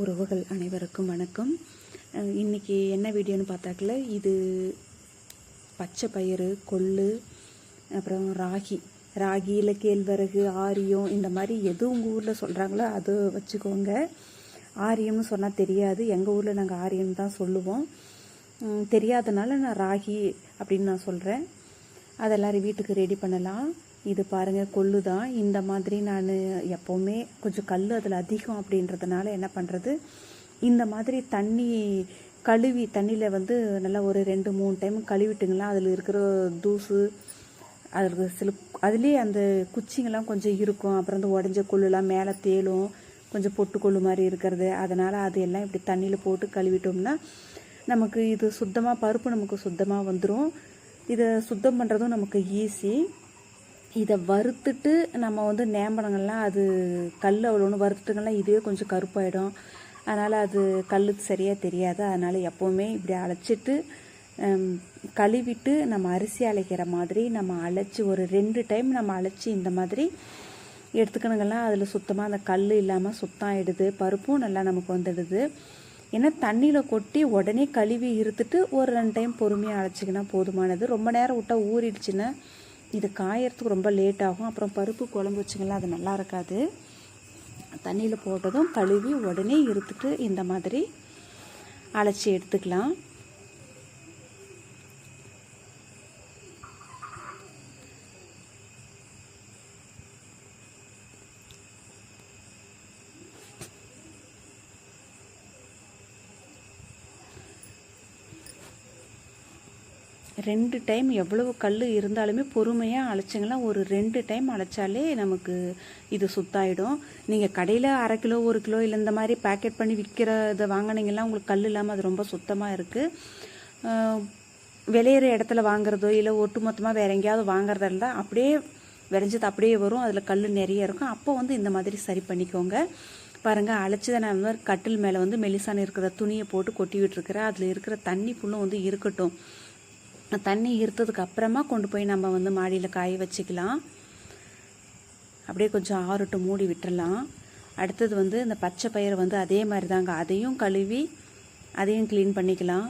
உறவுகள் அனைவருக்கும் வணக்கம். இன்றைக்கி இன்னைக்கு என்ன வீடியோன்னு பார்த்தாக்கல இது பச்சை பயிறு கொள்ளு அப்புறம் ராகி. ராகியில் கேழ்வரகு ஆரியம் இந்த மாதிரி எது உங்கள் ஊரில் சொல்கிறாங்களோ அது வச்சுக்கோங்க. ஆரியம்னு சொன்னால் தெரியாது. எங்கள் ஊரில் நாங்கள் ஆரியம் தான் சொல்லுவோம். தெரியாதனால நான் ராகி அப்படின்னு நான் சொல்கிறேன் அதை எல்லோரும் வீட்டுக்கு ரெடி பண்ணலாம். இது பாருங்கள் கொள்ளு தான் இந்த மாதிரி நான் எப்போவுமே கொஞ்சம் கல் அதில் அதிகம் அப்படின்றதுனால என்ன பண்ணுறது இந்த மாதிரி தண்ணி கழுவி தண்ணியில் வந்து நல்லா ஒரு ரெண்டு மூணு டைம் கழுவிட்டுங்களா? அதில் இருக்கிற தூசு அதில் சில அதுலேயே அந்த குச்சிங்கெல்லாம் கொஞ்சம் இருக்கும். அப்புறம் அந்த உடஞ்ச கொள்ளுலாம் மேலே தேலும் கொஞ்சம் பொட்டு கொள்ளு மாதிரி இருக்கிறது. அதனால் அது எல்லாம் இப்படி தண்ணியில் போட்டு கழுவிட்டோம்னா நமக்கு இது சுத்தமாக பருப்பு நமக்கு சுத்தமாக வந்துடும் இதை சுத்தம் பண்ணுறதும் நமக்கு ஈஸி இதை வறுத்துட்டு நம்ம வந்து நேம்பனங்கள்லாம் அது கல் அவ்வளோன்னு வறுத்துட்டுங்கள்லாம் இதுவே கொஞ்சம் கருப்பாயிடும். அதனால் அது கல் சரியாக தெரியாது. அதனால் எப்போவுமே இப்படி அழைச்சிட்டு கழுவிட்டு நம்ம அரிசி அழைக்கிற மாதிரி நம்ம அழைச்சி ஒரு ரெண்டு டைம் நம்ம அழைச்சி இந்த மாதிரி எடுத்துக்கணுங்கன்னா அதில் சுத்தமாக அந்த கல் இல்லாமல் சுத்தம் ஆகிடுது பருப்பும் நல்லா நமக்கு வந்துடுது. ஏன்னா தண்ணியில் கொட்டி உடனே கழுவி இருத்துட்டு ஒரு ரெண்டு டைம் பொறுமையாக அழைச்சிக்கினா போதுமானது. ரொம்ப நேரம் விட்டால் ஊறிடுச்சுன்னா இது காயறதுக்கு ரொம்ப லேட் ஆகும். அப்புறம் பருப்பு குழம்பு வச்சிங்களா அது நல்லா இருக்காது. தண்ணியில் போட்டதும் கழுவி உடனே இருத்துட்டு இந்த மாதிரி அழைச்சி எடுத்துக்கலாம். ரெண்டு டைம் எவ்வளவு கல் இருந்தாலுமே பொறுமையாக அழைச்சிங்கன்னா ஒரு ரெண்டு டைம் அழைச்சாலே நமக்கு இது சுத்தாயிடும். நீங்கள் கடையில் அரை கிலோ ஒரு கிலோ இல்லை இந்த மாதிரி பேக்கெட் பண்ணி விற்கிறத வாங்கினீங்கன்னா உங்களுக்கு கல் இல்லாமல் அது ரொம்ப சுத்தமாக இருக்குது விளையிற இடத்துல வாங்குறதோ இல்லை ஒட்டு மொத்தமாக வேறு எங்கேயாவது வாங்குறதா இருந்தால் அப்படியே விளைஞ்சது அப்படியே வரும். அதில் கல் நிறைய இருக்கும். அப்போ வந்து இந்த மாதிரி சரி பண்ணிக்கோங்க. பாருங்கள் அழைச்சதை நான் வந்து கட்டில் மேலே வந்து மெலிசான இருக்கிற துணியை போட்டு கொட்டி விட்டுருக்கிறேன். அதில் இருக்கிற தண்ணி ஃபுல்லும் வந்து இருக்கட்டும். தண்ணி இருத்ததுக்கு அப்புறமா கொண்டு போய் நம்ம வந்து மாடியில் காய வச்சுக்கலாம். அப்படியே கொஞ்சம் ஆறுட்டு மூடி விட்டுடலாம் அடுத்தது வந்து இந்த பச்சை பயிரை வந்து அதே மாதிரி தாங்க அதையும் கழுவி அதையும் க்ளீன் பண்ணிக்கலாம்.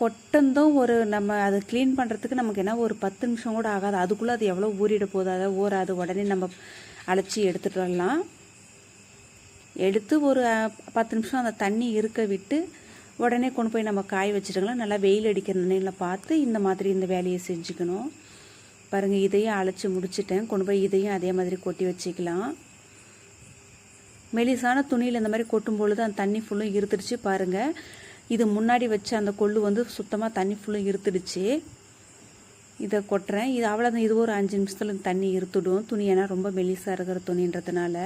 கொட்டந்தும் ஒரு நம்ம அதை க்ளீன் பண்ணுறதுக்கு நமக்கு என்ன ஒரு பத்து நிமிஷம் கூட ஆகாது. அதுக்குள்ளே அது எவ்வளோ ஊறிட போகுது அதை ஊறாது உடனே நம்ம அழைச்சி எடுத்துட்டு வரலாம். எடுத்து ஒரு பத்து நிமிஷம் அந்த தண்ணி இருக்க விட்டு உடனே கொண்டு போய் நம்ம காய வச்சுட்டுங்களா நல்லா வெயில் அடிக்கிற நிலையில் பார்த்து இந்த மாதிரி இந்த வேலையை செஞ்சுக்கணும். பாருங்கள் இதையும் அழைச்சி முடிச்சிட்டேன். கொண்டு போய் இதையும் அதே மாதிரி கொட்டி வச்சுக்கலாம். மெலிசான துணியில் இந்த மாதிரி கொட்டும் பொழுது அந்த தண்ணி ஃபுல்லும் இருத்துடுச்சு பாருங்கள் இது முன்னாடி வச்ச அந்த கொள்ளு வந்து சுத்தமாக தண்ணி ஃபுல்லும் இருத்துடுச்சு. இதை கொட்டுறேன். இது அவ்வளோதான் இது ஒரு அஞ்சு நிமிஷத்தில் தண்ணி இருத்துடும். துணி ஏன்னா ரொம்ப மெலிசாக இருக்கிற துணின்றதுனால.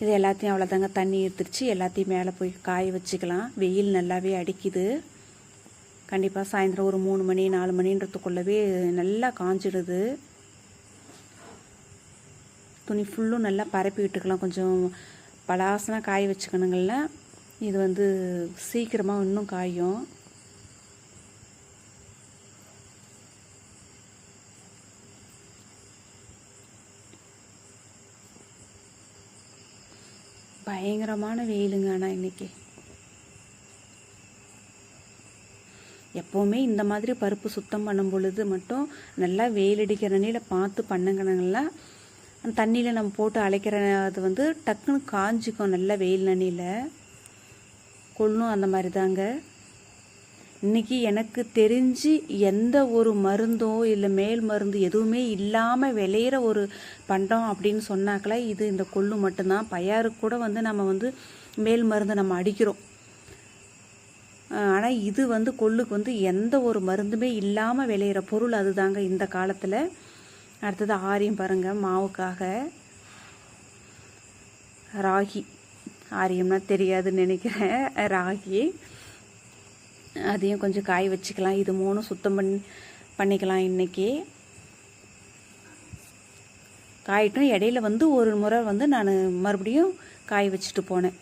இது எல்லாத்தையும் அவ்வளோதாங்க தண்ணி எடுத்துருச்சு. எல்லாத்தையும் மேலே போய் காய வச்சுக்கலாம். வெயில் நல்லாவே அடிக்குது. கண்டிப்பாக சாயந்தரம் ஒரு மூணு மணி நாலு மணின்றதுக்குள்ளவே நல்லா காஞ்சிடுது. துணி ஃபுல்லும் நல்லா பரப்பி விட்டுக்கலாம். கொஞ்சம் பலாசனாக காய வச்சுக்கணுங்கள இது வந்து சீக்கிரமாக இன்னும் காயும். பயங்கரமான வெயிலுங்க ஆனால் இன்றைக்கி எப்போவுமே இந்த மாதிரி பருப்பு சுத்தம் பண்ணும் பொழுது மட்டும் நல்லா வெயில் அடிக்கிற நிலையில் பார்த்து பண்ணுங்கனாங்களா அந்த தண்ணியில் நம்ம போட்டு அழைக்கிற அது வந்து டக்குன்னு காஞ்சிக்கும் நல்லா வெயில் நனியில் கொள்ளும் அந்த மாதிரி தாங்க இன்னைக்கு எனக்கு தெரிஞ்சு எந்த ஒரு மருந்தோ இல்லை மேல் மருந்து எதுவுமே இல்லாமல் விளையிற ஒரு பண்டம் அப்படின்னு சொன்னாக்கல இது இந்த கொள்ளு மட்டும்தான். பயாருக்கு கூட வந்து நம்ம வந்து மேல் மருந்து நம்ம அடிக்கிறோம். ஆனால் இது வந்து கொள்ளுக்கு வந்து எந்த ஒரு மருந்துமே இல்லாமல் விளையிற பொருள் அதுதாங்க இந்த காலத்தில். அடுத்தது ஆரியம் பாருங்க மாவுக்காக ராகி. ஆரியம்னா தெரியாதுன்னு நினைக்கிறேன். ராகி. அதையும் கொஞ்சம் காய வச்சுக்கலாம். இது மூணும் சுத்தம் பண்ணி பண்ணிக்கலாம் இன்றைக்கி காயிட்டும் இடையில வந்து ஒரு முறை வந்து நான் மறுபடியும் காய வச்சுட்டு போனேன்.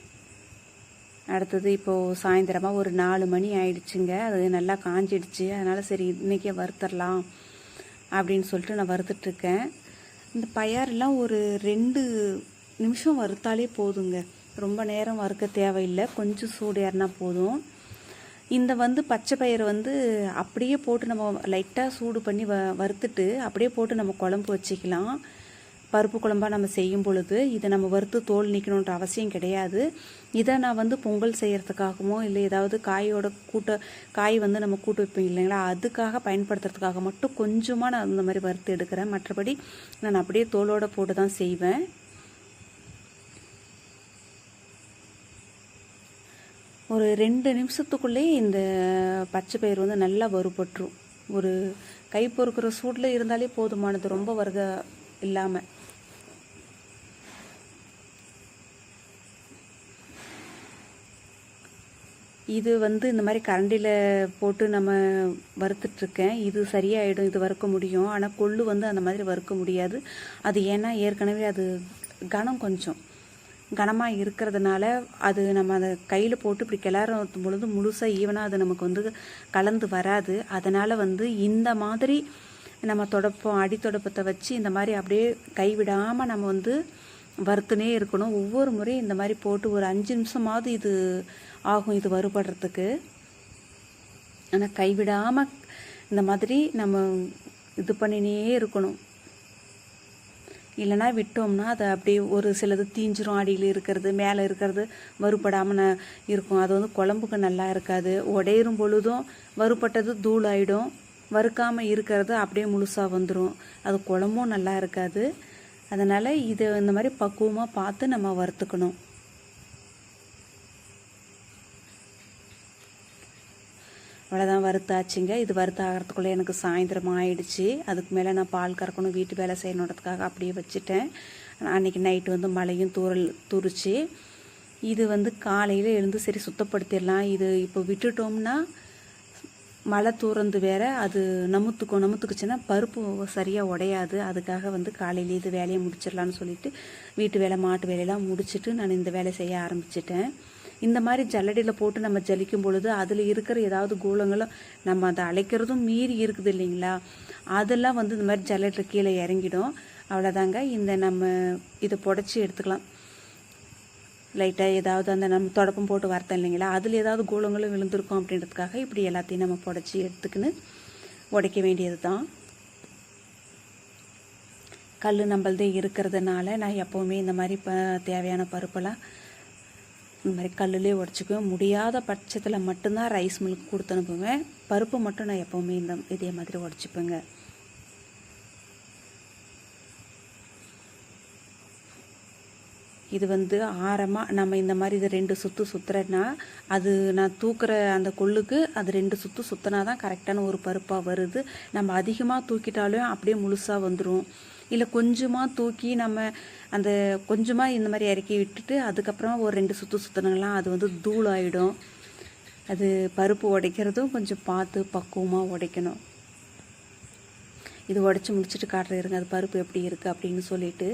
அடுத்தது இப்போது சாயந்தரமாக ஒரு நாலு மணி ஆயிடுச்சுங்க. அது நல்லா காஞ்சிடுச்சு. அதனால் சரி இன்றைக்கே வறுத்தரலாம் அப்படின்னு சொல்லிட்டு நான் வறுத்துட்ருக்கேன் இந்த பயாரெல்லாம் ஒரு ரெண்டு நிமிஷம் வறுத்தாலே போதுங்க. ரொம்ப நேரம் வறுக்க தேவையில்லை. கொஞ்சம் சூடு ஏறினா போதும். இந்த வந்து பச்சை பயிறு வந்து அப்படியே போட்டு நம்ம லைட்டாக சூடு பண்ணி வ வறுத்துட்டு அப்படியே போட்டு நம்ம குழம்பு வச்சுக்கலாம். பருப்பு குழம்பாக நம்ம செய்யும் பொழுது இதை நம்ம வறுத்து தோல் நீக்கணுன்ற அவசியம் கிடையாது. இதை நான் வந்து பொங்கல் செய்கிறதுக்காகவோ இல்லை ஏதாவது காயோட கூட்ட காய் வந்து நம்ம கூட்டு வைப்போம் இல்லைங்களா? அதுக்காக பயன்படுத்துறதுக்காக மட்டும் கொஞ்சமாக நான் அந்த மாதிரி வறுத்து எடுக்கிறேன். மற்றபடி நான் அப்படியே தோலோட போட்டு தான் செய்வேன். ஒரு ரெண்டு நிமிஷத்துக்குள்ளேயே இந்த பச்சை பயிர் வந்து நல்லா வறுபட்டுரும். ஒரு கை பொறுக்கிற சூடில் இருந்தாலே போதுமானது ரொம்ப வருக இல்லாமல் இது வந்து இந்த மாதிரி கரண்டியில் போட்டு நம்ம வறுத்துட்ருக்கேன். இது சரியாயிடும் இது வறுக்க முடியும். ஆனால் கொள்ளு வந்து அந்த மாதிரி வறுக்க முடியாது. அது ஏன்னா ஏற்கனவே அது கனம் கொஞ்சம். கனமாக இருக்கிறதுனால அது நம்ம அதை கையில் போட்டு இப்படி கிளறும் பொழுது முழுசாக ஈவனாக அது நமக்கு வந்து கலந்து வராது. அதனால் வந்து இந்த மாதிரி நம்ம தொடப்பம் அடி தொடப்பத்தை வச்சு இந்த மாதிரி அப்படியே கைவிடாமல் நம்ம வந்து வறுத்துனே இருக்கணும். ஒவ்வொரு முறையும் இந்த மாதிரி போட்டு ஒரு அஞ்சு நிமிஷமாவது இது ஆகும் இது வறுபடுறதுக்கு. ஆனால் கைவிடாமல் இந்த மாதிரி நம்ம இது பண்ணினே இருக்கணும். இல்லைனா விட்டோம்னா அதை அப்படியே ஒரு சிலது தீஞ்சிரும் அடியில் இருக்கிறது மேலே இருக்கிறது வறுபடாமல் இருக்கும். அது வந்து குழம்புக்கு நல்லா இருக்காது. உடையிறும் பொழுதும் வறுபட்டது தூளாயிடும். வறுக்காமல் இருக்கிறது அப்படியே முழுசாக வந்துடும் அது குழம்பும் நல்லா இருக்காது. அதனால் இதை இந்த மாதிரி பக்குவமாக பார்த்து நம்ம வறுத்துக்கணும். அவ்வளோதான் வறுத்தாச்சுங்க இது வறுத்த ஆகிறதுக்குள்ளே எனக்கு சாயந்தரம் ஆயிடுச்சு. அதுக்கு மேலே நான் பால் கறக்கணும் வீட்டு வேலை செய்யணுன்றதுக்காக அப்படியே வச்சுட்டேன். அன்றைக்கி நைட்டு வந்து மழையும் தூரல் துரிச்சு இது வந்து காலையில் எழுந்து சரி சுத்தப்படுத்திடலாம். இது இப்போ விட்டுட்டோம்னா மழை தூரந்து வேற அது நமுத்துக்கும் நமுத்துக்குச்சுன்னா பருப்பு சரியாக உடையாது. அதுக்காக வந்து காலையில் இது வேலையை முடிச்சிடலான்னு சொல்லிட்டு வீட்டு வேலை மாட்டு வேலையெல்லாம் முடிச்சுட்டு நான் இந்த வேலை செய்ய ஆரம்பிச்சிட்டேன். இந்த மாதிரி ஜல்லடியில் போட்டு நம்ம ஜலிக்கும் பொழுது அதில் இருக்கிற ஏதாவது கூலங்களும் நம்ம அதை அழைக்கிறதும் மீறி இருக்குது இல்லைங்களா? அதெல்லாம் வந்து இந்த மாதிரி ஜல்லடியில் கீழே இறங்கிடும். அவ்வளோதாங்க இந்த நம்ம இதை புடச்சி எடுத்துக்கலாம். லைட்டாக ஏதாவது அந்த நம்ம தொடப்பம் போட்டு வரத்தோம் இல்லைங்களா? அதில் ஏதாவது கூலங்களும் விழுந்திருக்கும் அப்படின்றதுக்காக இப்படி எல்லாத்தையும் நம்ம புடச்சி எடுத்துக்கின்னு உடைக்க வேண்டியது தான் கல் நம்மள்தே இருக்கிறதுனால நான் எப்போவுமே இந்த மாதிரி ப தேவையான பருப்பெல்லாம் இந்த மாதிரி கல்லுலேயே உடச்சிக்குவேன். முடியாத பட்சத்தில் மட்டும்தான் ரைஸ் மில்க் கொடுத்து அனுப்புவேன். பருப்பு மட்டும் நான் எப்போவுமே இந்த இதே மாதிரி உடச்சிப்பேங்க. இது வந்து ஆரமாக நம்ம இந்த மாதிரி இது ரெண்டு சுற்று சுற்றுறேன்னா அது நான் தூக்குற அந்த கொள்ளுக்கு அது ரெண்டு சுற்று சுற்றினா தான் கரெக்டான ஒரு பருப்பாக வருது. நம்ம அதிகமாக தூக்கிட்டாலும் அப்படியே முழுசாக வந்துடும் இல்லை கொஞ்சமாக தூக்கி நம்ம அந்த கொஞ்சமாக இந்த மாதிரி இறக்கி விட்டுட்டு அதுக்கப்புறமா ஒரு ரெண்டு சுற்று சுற்றினங்களாம் அது வந்து தூளாயிடும். அது பருப்பு உடைக்கிறதும் கொஞ்சம் பார்த்து பக்குவமாக உடைக்கணும். இது உடச்சி முடிச்சுட்டு காட்டுற இருங்க அது பருப்பு எப்படி இருக்குது அப்படின்னு சொல்லிட்டு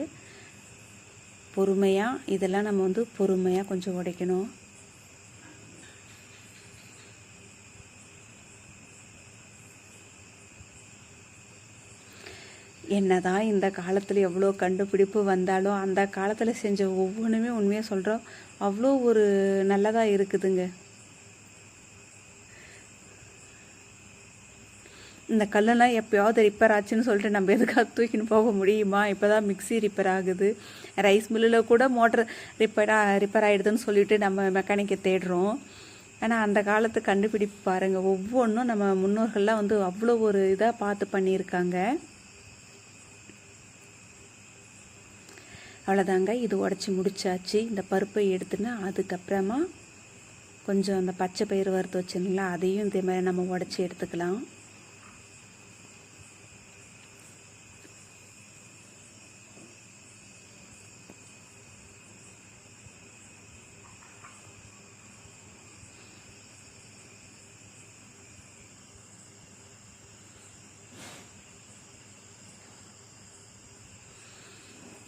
பொறுமையாக இதெல்லாம் நம்ம வந்து பொறுமையாக கொஞ்சம் உடைக்கணும். என்னதான் இந்த காலத்தில் எவ்வளோ கண்டுபிடிப்பு வந்தாலும் அந்த காலத்தில் செஞ்ச ஒவ்வொன்றுமே உண்மையாக சொல்கிறோம் அவ்வளோ ஒரு நல்லதாக இருக்குதுங்க. இந்த கல்லெல்லாம் எப்போயாவது ரிப்பேர் ஆச்சுன்னு சொல்லிட்டு நம்ம எதுக்காக தூக்கின்னு போக முடியுமா? இப்போ தான் மிக்சி ரிப்பேர் ஆகுது ரைஸ் மில்லில் கூட மோட்டர் ரிப்பேராக ரிப்பேர் ஆகிடுதுன்னு சொல்லிட்டு நம்ம மெக்கானிக்கை தேடுறோம். ஆனால் அந்த காலத்து கண்டுபிடிப்பு பாருங்கள் ஒவ்வொன்றும் நம்ம முன்னோர்கள்லாம் வந்து அவ்வளோ ஒரு இதாக பார்த்து பண்ணியிருக்காங்க. அவ்வளோதாங்க இது உடச்சி முடிச்சாச்சு. இந்த பருப்பை எடுத்துன்னு அதுக்கப்புறமா கொஞ்சம் அந்த பச்சை பயிர் வறுத்து வச்சுருங்களா அதையும் இதே மாதிரி நம்ம உடச்சி எடுத்துக்கலாம்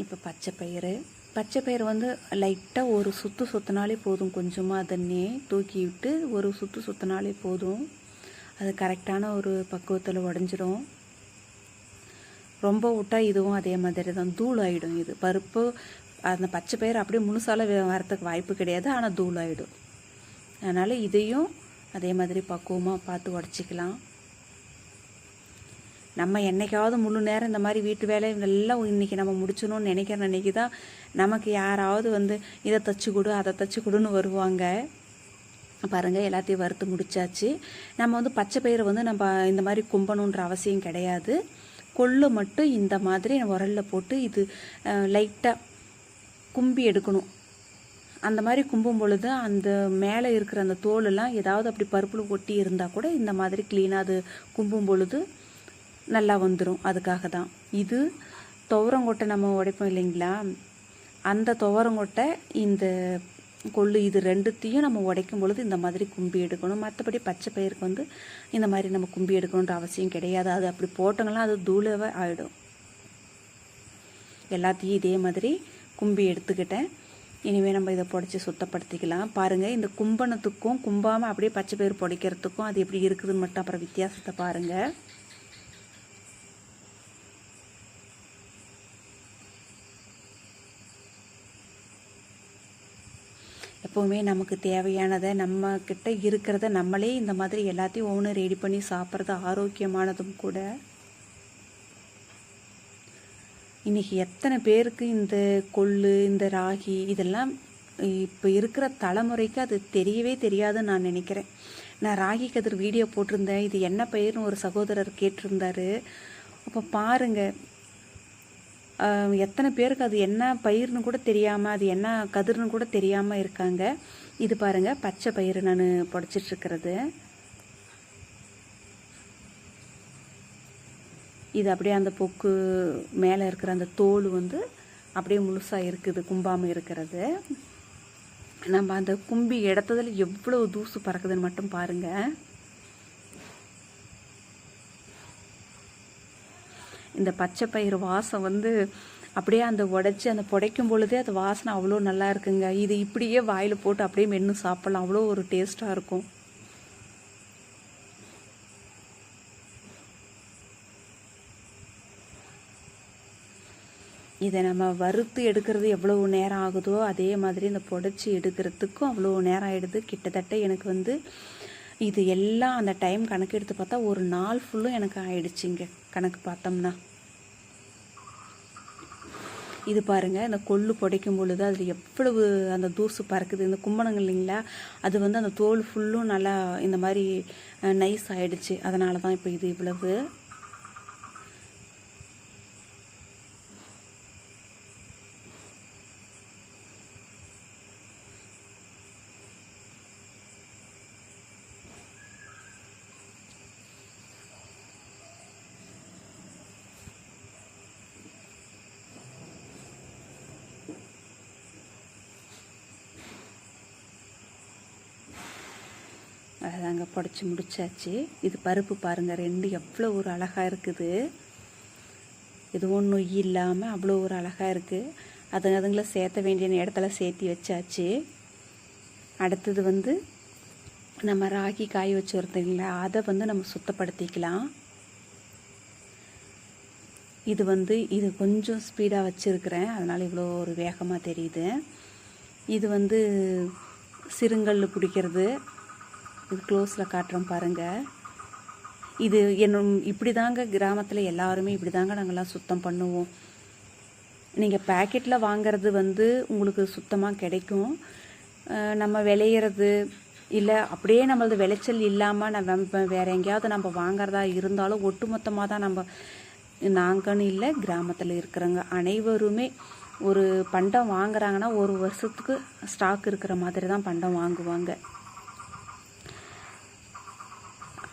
இப்போ பச்சை பயிறு பச்சை பயிறு வந்து லைட்டாக ஒரு சுற்று சுற்றினாலே போதும். கொஞ்சமாக அதன்னே தூக்கி விட்டு ஒரு சுற்று சுற்றினாலே போதும். அது கரெக்டான ஒரு பக்குவத்தில் உடஞ்சிரும். ரொம்ப விட்டால் இதுவும் அதே மாதிரி தான் தூள் ஆகிடும் இது. பருப்பு அந்த பச்சை பயிர் அப்படியே முழுசால வரத்துக்கு வாய்ப்பு கிடையாது. ஆனால் தூளாயிடும் அதனால் இதையும் அதே மாதிரி பக்குவமாக பார்த்து உடச்சிக்கலாம். நம்ம என்றைக்காவது முழு நேரம் இந்த மாதிரி வீட்டு வேலையை எல்லாம் இன்னைக்கு நம்ம முடிச்சணும்னு நினைக்கிற அன்றைக்கி தான் நமக்கு யாராவது வந்து இதை தச்சு கொடு அதை தச்சு கொடுன்னு வருவாங்க. பாருங்கள் எல்லாத்தையும் வறுத்து முடிச்சாச்சு. நம்ம வந்து பச்சை பயிரை வந்து நம்ம இந்த மாதிரி கும்பணுன்ற அவசியம் கிடையாது. கொள்ளு மட்டும் இந்த மாதிரி உரலில் போட்டு இது லைட்டாக கும்பி எடுக்கணும். அந்த மாதிரி கும்பும் பொழுது அந்த மேலே இருக்கிற அந்த தோலெல்லாம் ஏதாவது அப்படி பருப்பில் ஒட்டி இருந்தால் கூட இந்த மாதிரி க்ளீனாக அது கும்பும் பொழுது நல்லா வந்துடும் அதுக்காக தான் இது துவரங்கொட்டை நம்ம உடைப்போம் இல்லைங்களா? அந்த துவரங்கொட்டை இந்த கொள்ளு இது ரெண்டுத்தையும் நம்ம உடைக்கும் பொழுது இந்த மாதிரி கும்பி எடுக்கணும். மற்றபடி பச்சை பயிருக்கு வந்து இந்த மாதிரி நம்ம கும்பி எடுக்கணுன்ற அவசியம் கிடையாது. அது அப்படி போட்டோங்கன்னா அது தூளவே ஆகிடும் எல்லாத்தையும் இதே மாதிரி கும்பி எடுத்துக்கிட்டேன். இனிமேல் நம்ம இதை புடச்சி சுத்தப்படுத்திக்கலாம். பாருங்கள் இந்த கும்பனத்துக்கும் கும்பாமல் அப்படியே பச்சை பயிர் புடைக்கிறதுக்கும் அது எப்படி இருக்குதுன்னு மட்டும் அப்புறம் வித்தியாசத்தை பாருங்கள் எப்போவுமே நமக்கு தேவையானதை நம்ம கிட்ட இருக்கிறத நம்மளே இந்த மாதிரி எல்லாத்தையும் ஒவ்வொன்று ரெடி பண்ணி சாப்பிட்றது ஆரோக்கியமானதும் கூட. இன்னைக்கு எத்தனை பேருக்கு இந்த கொள்ளு இந்த ராகி இதெல்லாம் இப்போ இருக்கிற தலைமுறைக்கு அது தெரியவே தெரியாதுன்னு நான் நினைக்கிறேன். நான் ராகி கதிர் வீடியோ போட்டிருந்தேன். இது என்ன பயிர்னு ஒரு சகோதரர் கேட்டிருந்தாரு. அப்போ பாருங்கள் எத்தனை பேருக்கு அது என்ன பயிர்னு கூட தெரியாமல் அது என்ன கதிர்னு கூட தெரியாமல் இருக்காங்க. இது பாருங்கள் பச்சை பயிர் நான் புடச்சிட்ருக்கிறது. இது அப்படியே அந்த பொக்கு மேலே இருக்கிற அந்த தோல் வந்து அப்படியே முழுசாக இருக்குது கும்பாமல் இருக்கிறது. நம்ம அந்த கும்பி இடத்துல எவ்வளோ தூசு பறக்குதுன்னு மட்டும் பாருங்கள் இந்த பச்சை பயிறு வாசம் வந்து அப்படியே அந்த உடைச்சி அந்த புடைக்கும் பொழுதே அது வாசனை அவ்வளோ நல்லா இருக்குங்க. இது இப்படியே வாயில் போட்டு அப்படியே மென்று சாப்பிடலாம். அவ்வளோ ஒரு டேஸ்ட்டாக இருக்கும். இதை நம்ம வறுத்து எடுக்கிறது எவ்வளோ நேரம் ஆகுதோ அதே மாதிரி இந்த புடச்சி எடுக்கிறதுக்கும் அவ்வளோ நேரம் ஆகிடுது கிட்டத்தட்ட எனக்கு வந்து இது எல்லாம் அந்த டைம் கணக்கு எடுத்து பார்த்தா ஒரு நாள் ஃபுல்லும் எனக்கு ஆயிடுச்சுங்க. கணக்கு பார்த்தோம்னா. இது பாருங்கள் இந்த கொள்ளு புடைக்கும் பொழுது அதில் எவ்வளவு அந்த தூசு பறக்குது. இந்த கும்பனங்கள் இல்லைங்களா? அது வந்து அந்த தோல் ஃபுல்லும் நல்லா இந்த மாதிரி நைஸ் ஆகிடுச்சி அதனால தான் இப்போ இது இவ்வளவு. அதாங்க புடச்சி முடிச்சாச்சு. இது பருப்பு பாருங்கள் ரெண்டு எவ்வளோ ஒரு அழகாக இருக்குது. எதுவும் நொய் இல்லாமல் அவ்வளோ ஒரு அழகாக இருக்குது அது அதுங்களை சேர்த்த வேண்டிய இடத்துல சேர்த்தி வச்சாச்சு. அடுத்தது வந்து நம்ம ராகி காய வச்சு அதை வந்து நம்ம சுத்தப்படுத்திக்கலாம். இது வந்து இது கொஞ்சம் ஸ்பீடாக வச்சுருக்கிறேன். அதனால் இவ்வளோ ஒரு வேகமாக தெரியுது. இது வந்து சிறுங்கல் பிடிக்கிறது உங்களுக்கு க்ளோஸில் காட்டுறோம் பாருங்கள் இது என்ன இப்படி தாங்க கிராமத்தில் எல்லாருமே இப்படி தாங்க நாங்கள்லாம் சுத்தம் பண்ணுவோம். நீங்கள் பேக்கெட்டில் வாங்குறது வந்து உங்களுக்கு சுத்தமாக கிடைக்கும். நம்ம விளையிறது இல்லை அப்படியே நம்மளது விளைச்சல் இல்லாமல் நம்ம வேறு எங்கேயாவது நம்ம வாங்குறதா இருந்தாலும் ஒட்டுமொத்தமாக தான் நம்ம நாங்கன்னு இல்லை கிராமத்தில் இருக்கிறவங்க அனைவருமே ஒரு பண்டம் வாங்குறாங்கன்னா ஒரு வருஷத்துக்கு ஸ்டாக் இருக்கிற மாதிரி தான் பண்டம் வாங்குவாங்க.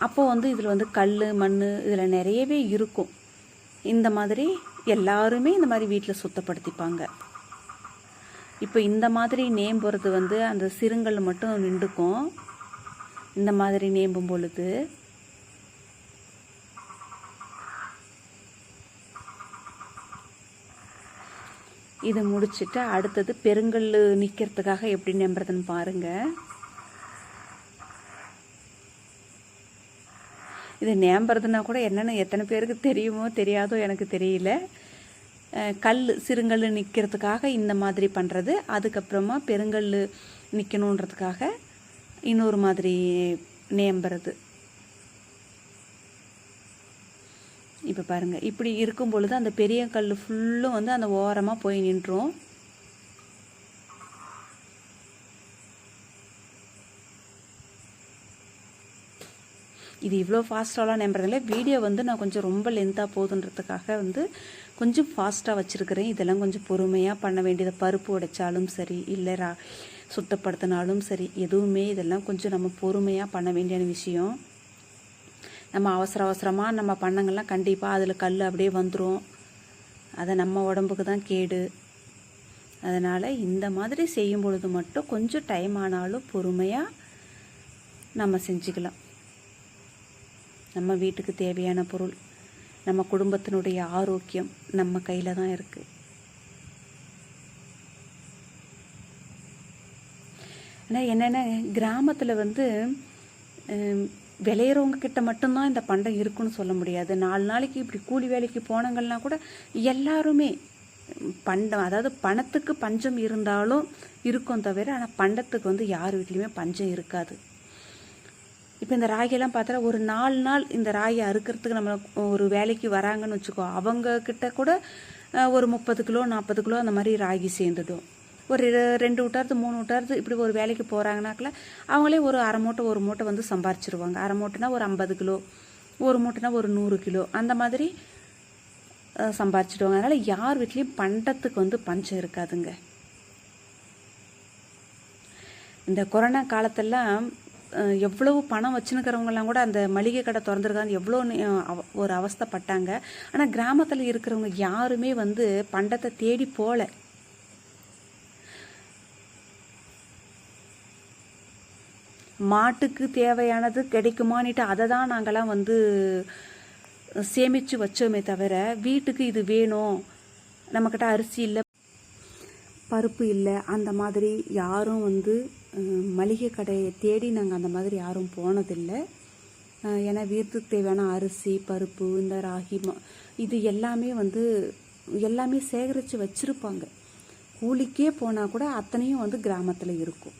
அப்போ வந்து இதில் வந்து கல் மண் இதில் நிறையவே இருக்கும். இந்த மாதிரி எல்லாருமே இந்த மாதிரி வீட்டில் சுத்தப்படுத்திப்பாங்க. இப்போ இந்த மாதிரி நேம்புறது வந்து அந்த சிறுங்கள் மட்டும் நின்றுக்கும். இந்த மாதிரி நேம்பும் பொழுது இது முடிச்சுட்டு அடுத்தது பெருங்கல் நிற்கிறதுக்காக எப்படி நம்புறதுன்னு பாருங்கள் இது நேம்புறதுனா கூட என்னென்னு எத்தனை பேருக்கு தெரியுமோ தெரியாதோ எனக்கு தெரியல. கல் சிறுங்கல் நிற்கிறதுக்காக இந்த மாதிரி பண்ணுறது அதுக்கப்புறமா பெருங்கல் நிற்கணுன்றதுக்காக இன்னொரு மாதிரி நேம்புறது. இப்போ பாருங்கள் இப்படி இருக்கும் பொழுது அந்த பெரிய கல் ஃபுல்லும் வந்து அந்த ஓரமாக போய் நின்றும். இது இவ்வளோ ஃபாஸ்ட்டாலாம் நம்புறதில்ல. வீடியோ வந்து நான் கொஞ்சம் ரொம்ப லென்த்தாக போதுன்றதுக்காக வந்து கொஞ்சம் ஃபாஸ்ட்டாக வச்சுருக்கிறேன். இதெல்லாம் கொஞ்சம் பொறுமையாக பண்ண வேண்டியது பருப்பு உடைச்சாலும் சரி இல்லை ரா சுத்தப்படுத்தினாலும் சரி எதுவுமே இதெல்லாம் கொஞ்சம் நம்ம பொறுமையாக பண்ண வேண்டிய விஷயம். நம்ம அவசர அவசரமாக நம்ம பண்ணங்கள்லாம் கண்டிப்பாக அதில் கல் அப்படியே வந்துடும் அதை நம்ம உடம்புக்கு தான் கேடு. அதனால் இந்த மாதிரி செய்யும் பொழுது மட்டும் கொஞ்சம் டைம் ஆனாலும் பொறுமையாக நம்ம செஞ்சுக்கலாம். நம்ம வீட்டுக்கு தேவையான பொருள் நம்ம குடும்பத்தினுடைய ஆரோக்கியம் நம்ம கையில் தான் இருக்குது ஆனால் என்னென்ன கிராமத்தில் வந்து விளையிறவங்க கிட்ட மட்டும்தான் இந்த பண்டம் இருக்குன்னு சொல்ல முடியாது. நாலு நாளைக்கு இப்படி கூலி வேலைக்கு போனாங்கன்னா கூட எல்லாருமே பண்டம் அதாவது பணத்துக்கு பஞ்சம் இருந்தாலும் இருக்கும் தவிர ஆனால் பண்டத்துக்கு வந்து யார் வீட்லேயுமே பஞ்சம் இருக்காது. இப்போ இந்த ராகியெல்லாம் பார்த்தா ஒரு நாலு நாள் இந்த ராகி அறுக்கிறதுக்கு நம்ம ஒரு வேலைக்கு வராங்கன்னு வச்சுக்கோ அவங்க கிட்ட கூட ஒரு முப்பது கிலோ நாற்பது கிலோ அந்த மாதிரி ராகி சேர்ந்துடும் ஒரு ரெ- ரெண்டு விட்டாரது மூணு விட்டாரது இப்படி ஒரு வேலைக்கு போகிறாங்கனாக்கில் அவங்களே ஒரு அரை மூட்டை ஒரு மூட்டை வந்து சம்பாரிச்சிருவாங்க. அரை மூட்டைனா ஒரு ஐம்பது கிலோ ஒரு மூட்டைனா ஒரு நூறு கிலோ அந்த மாதிரி சம்பாரிச்சிடுவாங்க. அதனால் யார் வீட்லேயும் பண்டத்துக்கு வந்து பஞ்சம் இருக்காதுங்க. இந்த கொரோனா காலத்தெல்லாம் எவ்வளவு பணம் வச்சுருக்கிறவங்கலாம் கூட அந்த மளிகை கடை திறந்துருக்காங்க எவ்வளோ அவ- ஒரு அவஸ்தைப்பட்டாங்க. ஆனால் கிராமத்தில் இருக்கிறவங்க யாருமே வந்து பண்டத்தை தேடி போகல மாட்டுக்கு தேவையானது கிடைக்குமான்னுட்டு அதை தான் நாங்கள்லாம் வந்து சேமித்து வச்சோமே தவிர வீட்டுக்கு இது வேணும். நம்மக்கிட்ட அரிசி இல்லை பருப்பு இல்லை அந்த மாதிரி யாரும் வந்து மளிகை கடையை தேடி நாங்கள் அந்த மாதிரி யாரும் போனதில்லை. ஏன்னா வீட்டுக்கு தேவையான அரிசி பருப்பு இந்த ராகி மா- இது எல்லாமே வந்து எல்லாமே சேகரித்து வச்சுருப்பாங்க. கூலிக்கே போனால் கூட அத்தனையும் வந்து கிராமத்தில் இருக்கும்.